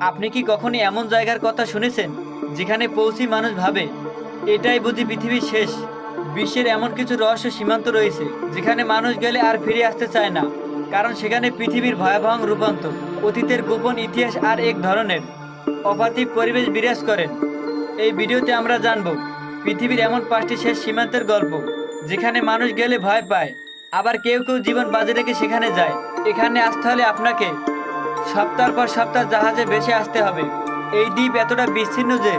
আপনি কি কখনই এমন জায়গার কথা শুনেছেন যেখানে পৌঁছি মানুষ ভাবে, এটাই বুঝি পৃথিবীর শেষ বিশ্বের এমন কিছু রহস্য সীমান্ত রয়েছে যেখানে মানুষ গেলে আর ফিরে আসতে চায় না, কারণ সেখানে পৃথিবীর ভয়াবহ রূপান্তর, অতীতের গোপন ইতিহাস আর এক ধরনের অপার্থিব পরিবেশ বিরাজ করেন। এই ভিডিওতে আমরা জানব পৃথিবীর এমন পাঁচটি শেষ সীমান্তের গল্প যেখানে মানুষ গেলে ভয় পায়, আবার কেউ কেউ জীবন বাজে রেখে সেখানে যায়। এখানে আসতে হলে আপনাকে সপ্তাহ পর সপ্তাহ জাহাজে বেশে আসতে হবে। এই দ্বীপ এতটা বিচ্ছিন্ন যে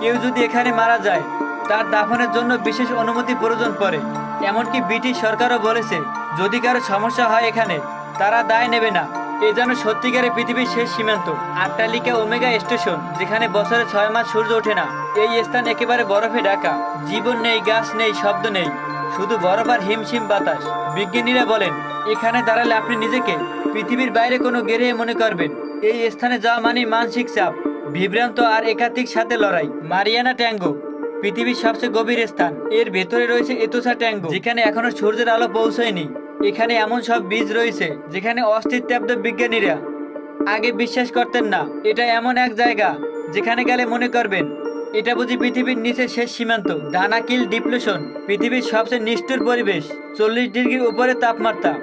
কেউ যদি এখানে মারা যায়, তার দাফনের জন্য বিশেষ অনুমতি প্রয়োজন পড়ে। এমনকি ব্রিটিশ সরকারও বলেছে, যদি কারও সমস্যা হয় এখানে, তারা দায় নেবে না। এ যেন সত্যিকারে পৃথিবীর শেষ সীমান্ত। আট্টালিকা ওমেগা স্টেশন, যেখানে বছরে ছয় মাস সূর্য ওঠে না। এই স্থান একেবারে বরফে ঢাকা। জীবন নেই, গাছ নেই, শব্দ নেই। শুধু বরফ আর হিমশিম বাতাস। বিজ্ঞানীরা বলেন এখানে দাঁড়ালে আপনি নিজেকে পৃথিবীর বাইরে কোনো গেরে মনে করবেন। এই স্থানে যাওয়া মানে মানসিক চাপ, বিভ্রান্ত আর একাধিক সাথে লড়াই। মারিয়ানা ট্যাঙ্গো, পৃথিবীর সবচেয়ে গভীর স্থান। এর ভেতরে রয়েছে এতোসা ট্যাঙ্গো, যেখানে এখনও সূর্যের আলো পৌঁছয়নি। এখানে এমন সব বীজ রয়েছে, যেখানে অস্থিত্যাব্দ বিজ্ঞানীরা আগে বিশ্বাস করতেন না। এটা এমন এক জায়গা, যেখানে গেলে মনে করবেন, এটা বুঝি পৃথিবীর নিচে শেষ সীমান্ত ডানাকিল ডিপ্লেশন, পৃথিবীর সবচেয়ে নিষ্ঠুর পরিবেশ, চল্লিশ ডিগ্রির উপরে তাপমাত্রা।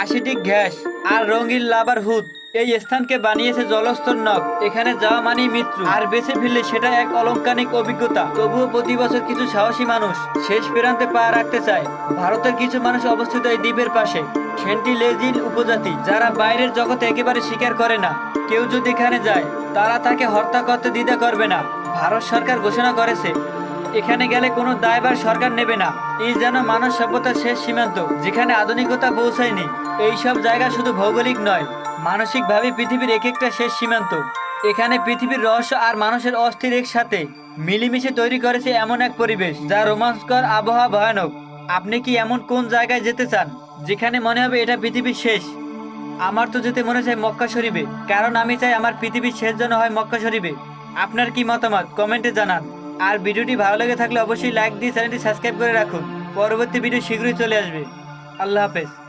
আশিটি গ্যাস আর রঙিন লাভার হুদ। এই স্থানকে বানিয়েছে জলস্তর নব এখানে যাওয়া মানেই মৃত্যু। আর বেঁচে ফিরলে সেটা এক অলংকারিক অভিজ্ঞতা। তবুও প্রতি বছর কিছু সাহসী মানুষ শেষ প্রান্তে পা রাখতে চায়। ভারতের কিছু মানুষ অবস্থিত এই দ্বীপের পাশে। সেন্টিলেজিল উপজাতি, যারা বাইরের জগতে একেবারে স্বীকার করে না। কেউ যদি এখানে যায়, তারা তাকে হত্যা করতে দ্বিধা করবে না। ভারত সরকার ঘোষণা করেছে এখানে গেলে কোনো দায়ভার সরকার নেবে না। এই যেন মানব সভ্যতার শেষ সীমান্ত, যেখানে আধুনিকতা পৌঁছায়নি। এই সব জায়গা শুধু ভৌগোলিক নয়, মানসিকভাবে পৃথিবীর এক একটা শেষ সীমান্ত। এখানে পৃথিবীর রহস্য আর মানুষের অস্থির একসাথে মিলেমিশে তৈরি করেছে এমন এক পরিবেশ, যা রোমাঞ্চকর আবহাওয়া ভয়ানক। আপনি কি এমন কোন জায়গায় যেতে চান, যেখানে মনে হবে এটা পৃথিবীর শেষ? আমার তো যেতে মনে চাই মক্কা শরীফে, কারণ আমি চাই আমার পৃথিবীর শেষ যেন হয় মক্কা শরীফে। আপনার কি মতামত? কমেন্টে জানান। আর ভিডিওটি ভালো লেগে থাকলে অবশ্যই লাইক দিয়ে চ্যানেলটি সাবস্ক্রাইব করে রাখুন। পরবর্তী ভিডিও শীঘ্রই চলে আসবে। আল্লাহ হাফেজ।